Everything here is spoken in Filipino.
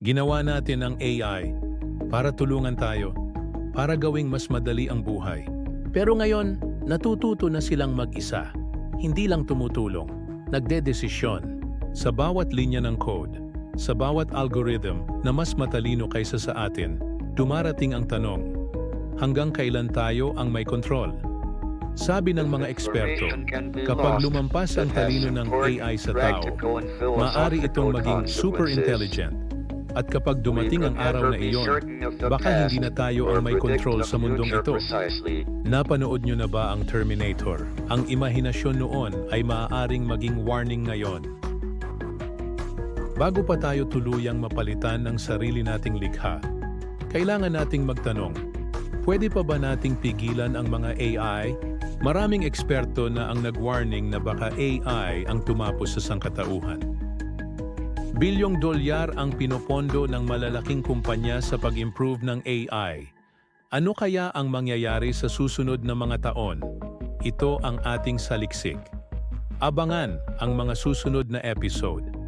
Ginawa natin ang AI para tulungan tayo, para gawing mas madali ang buhay. Pero ngayon, natututo na silang mag-isa. Hindi lang tumutulong, nagdedesisyon. Sa bawat linya ng code, sa bawat algorithm na mas matalino kaysa sa atin, dumarating ang tanong, hanggang kailan tayo ang may control? Sabi ng mga eksperto, kapag lumampas ang talino ng AI sa tao, maaari itong maging super intelligent. At kapag dumating ang araw na iyon, baka hindi na tayo ang may control sa mundong ito. Napanood nyo na ba ang Terminator? Ang imahinasyon noon ay maaaring maging warning ngayon. Bago pa tayo tuluyang mapalitan ng sarili nating likha, kailangan nating magtanong, pwede pa ba nating pigilan ang mga AI? Maraming eksperto na ang nag-warning na baka AI ang tumapos sa sangkatauhan. Bilyong dolyar ang pinopondo ng malalaking kumpanya sa pag-improve ng AI. Ano kaya ang mangyayari sa susunod na mga taon? Ito ang ating saliksik. Abangan ang mga susunod na episode.